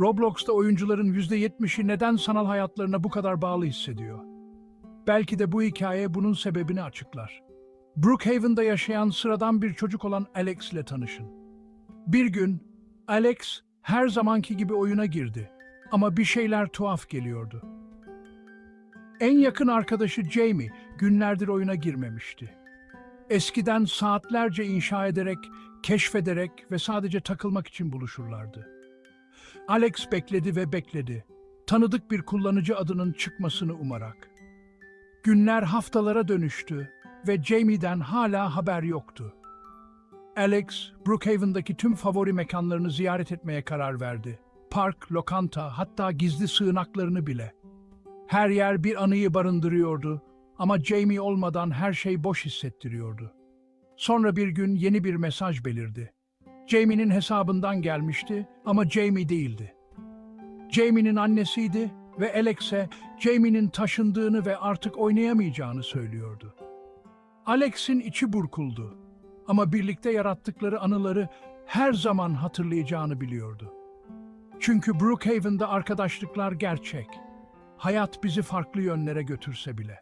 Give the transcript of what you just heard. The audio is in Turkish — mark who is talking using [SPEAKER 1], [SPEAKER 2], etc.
[SPEAKER 1] Roblox'ta oyuncuların %70'i neden sanal hayatlarına bu kadar bağlı hissediyor? Belki de bu hikaye bunun sebebini açıklar. Brookhaven'da yaşayan sıradan bir çocuk olan Alex ile tanışın. Bir gün Alex her zamanki gibi oyuna girdi ama bir şeyler tuhaf geliyordu. En yakın arkadaşı Jamie günlerdir oyuna girmemişti. Eskiden saatlerce inşa ederek, keşfederek ve sadece takılmak için buluşurlardı. Alex bekledi ve bekledi. Tanıdık bir kullanıcı adının çıkmasını umarak. Günler haftalara dönüştü ve Jamie'den hala haber yoktu. Alex, Brookhaven'daki tüm favori mekanlarını ziyaret etmeye karar verdi. Park, lokanta, hatta gizli sığınaklarını bile. Her yer bir anıyı barındırıyordu ama Jamie olmadan her şey boş hissettiriyordu. Sonra bir gün yeni bir mesaj belirdi. Jamie'nin hesabından gelmişti ama Jamie değildi. Jamie'nin annesiydi ve Alex'e Jamie'nin taşındığını ve artık oynayamayacağını söylüyordu. Alex'in içi burkuldu ama birlikte yarattıkları anıları her zaman hatırlayacağını biliyordu. Çünkü Brookhaven'da arkadaşlıklar gerçek. Hayat bizi farklı yönlere götürse bile.